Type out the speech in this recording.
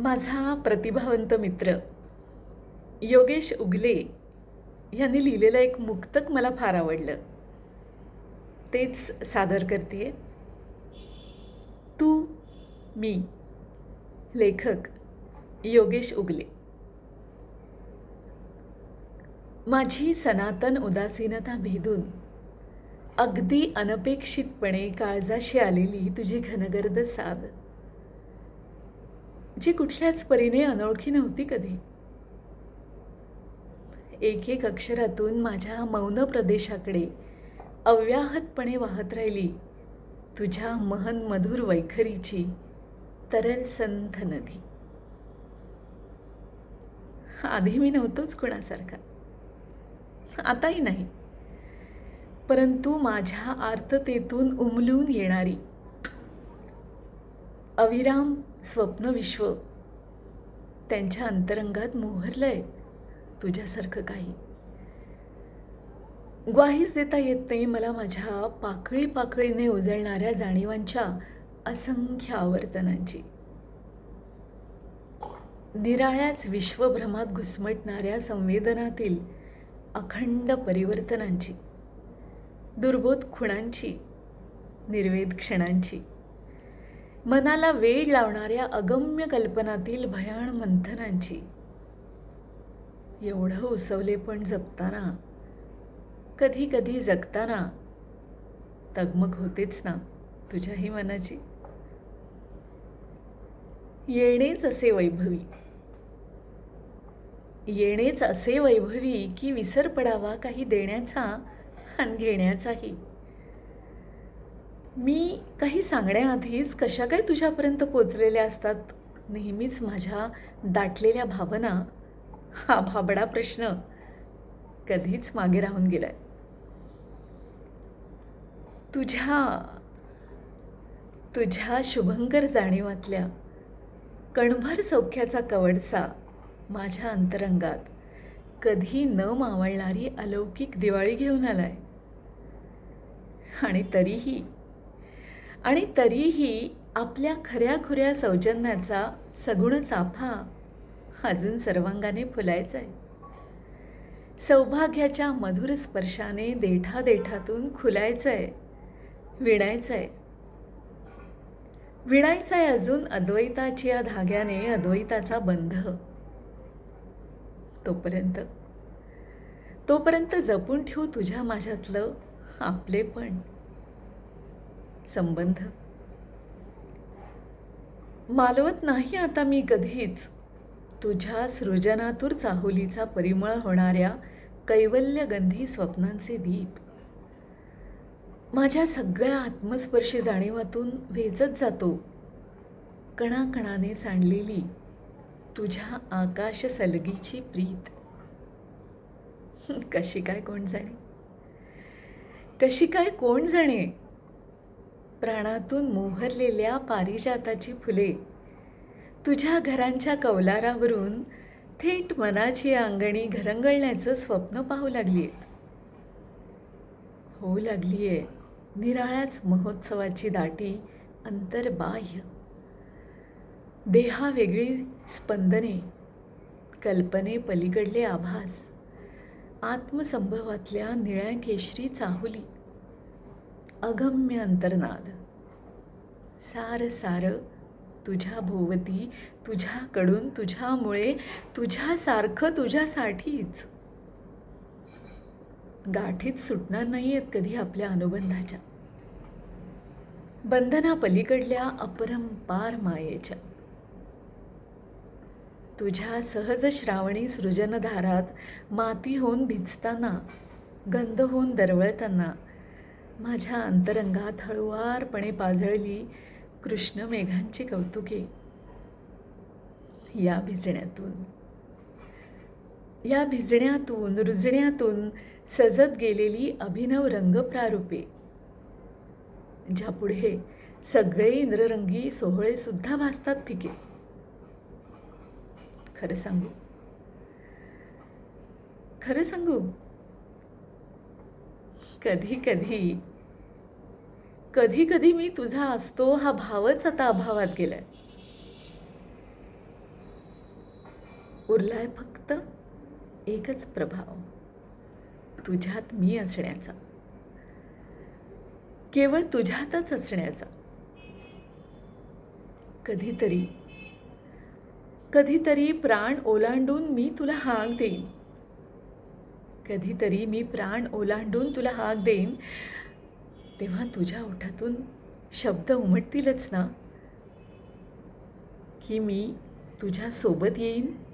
माझा प्रतिभावंत मित्र योगेश उगले यांनी लिहिलेलं एक मुक्तक मला फार आवडलं. तेच सादर करते तू मी लेखक योगेश उगले. माझी सनातन उदासीनता भेदून अगदी अनपेक्षितपणे काळजाशी आलेली तुझी घनगर्द साध. जी कुठल्याच परीने अनोळखी नव्हती कधी. एक एक अक्षरातून माझ्या मौन प्रदेशाकडे अव्याहतपणे वाहत राहिली. तुझ्या महन मधुर वैखरीची तरल संथ नदी. आधी मी नव्हतोच कुणासारखा. आताही नाही. परंतु माझ्या आर्ततेतून उमलून येणारी अविराम स्वप्नविश्व त्यांच्या अंतरंगात मोहरलं आहे तुझ्यासारखं काही. ग्वाहीच देता येत नाही मला माझ्या पाकळी पाकळीने उजळणाऱ्या जाणीवांच्या असंख्य आवर्तनांची. निराळ्याच विश्वभ्रमात घुसमटणाऱ्या संवेदनातील अखंड परिवर्तनांची दुर्बोध खुणांची निर्वेद क्षणांची. मनाला वेळ लावणाऱ्या अगम्य कल्पनातील भयाण मंथनांची. एवढं उसवले पण जपताना कधी कधी जगताना तगमग होतेच ना तुझ्याही मनाची. येणेच असे वैभवी. येणेच असे वैभवी की विसर पडावा काही देण्याचा आणि घेण्याचाही. मी काही सांगण्याआधीच कशा काय तुझ्यापर्यंत पोचलेल्या असतात? नेहमीच माझ्या दाटलेल्या भावना. हा भाबडा प्रश्न कधीच मागे राहून गेलाय. तुझ्या तुझ्या शुभंकर जाणीवातल्या कणभर सौख्याचा कवडसा माझ्या अंतरंगात कधी न मावळणारी अलौकिक दिवाळी घेऊन आलाय. आणि तरीही आणि तरीही आपल्या खऱ्याखुऱ्या सौजन्याचा सगुण चाफा अजून सर्वांगाने फुलायचा आहे सौभाग्याच्या मधुर स्पर्शाने देठा देठातून खुलायचं आहे विणायचं आहे विणायचं आहे अजून अद्वैताच्या धाग्याने अद्वैताचा बंध. तोपर्यंत तोपर्यंत जपून ठेवू तुझ्या माझ्यातलं आपले पण. संबंध? मालवत नाही आता मी कधीच. तुझ्या सृजनातूर चाहुलीचा परिमळ होणाऱ्या कैवल्यगंधी स्वप्नांचे दीप. माझ्या सगळ्या आत्मस्पर्शी जाणीवातून वेचत जातो. कणाकणाने सांडलेली तुझ्या आकाश सलगीची प्रीत. कशी काय कोण जाणे? कशी काय कोण जाणे? प्राणातून मोहरलेल्या पारिजाताची फुले. तुझ्या घरांच्या कौलारावरून थेट मनाची अंगणी घरंगळण्याचं स्वप्न पाहू लागली आहेत होऊ लागली आहे निराळ्याच महोत्सवाची दाटी अंतर्बाह्य. देहा वेगळी स्पंदने कल्पने पलीकडले आभास. आत्मसंभवातल्या निळ्या केशरी चाहुली. अगम्य अंतर्नाद. सार सार तुझ्या भोवती तुझ्याकडून तुझ्यामुळे तुझ्यासारखं तुझ्यासाठीच. गाठीत सुटणार नाही आहेत कधी आपल्या अनुबंधाच्या. बंधना पलीकडल्या अपरंपार मायेच्या. तुझ्या सहज श्रावणी सृजनधारात माती होऊन भिजताना गंध होऊन दरवळताना माझ्या अंतरंगात हळुवारपणे पाझळली कृष्ण मेघांची कौतुके. या भिजण्यातून. या भिजण्यातून रुजण्यातून सजत गेलेली अभिनव रंगप्रारूपे. ज्यापुढे सगळे इंद्ररंगी सोहळे सुद्धा भासतात फिके. खरं सांगू? खरं सांगू? कधी कधी कधी कधी मी तुझा असतो हा भावच आता अभावात गेलाय. उरलाय फक्त एकच प्रभाव. तुझ्यात मी असण्याचा. केवळ तुझ्यातच असण्याचा. कधीतरी कधीतरी प्राण ओलांडून मी तुला हाक देईन. कधीतरी मी प्राण ओलांडून तुला हाक देईन. तेव्हा तुझ्या ओठातून शब्द उमटतीलच ना? की मी तुझ्या सोबत येईन?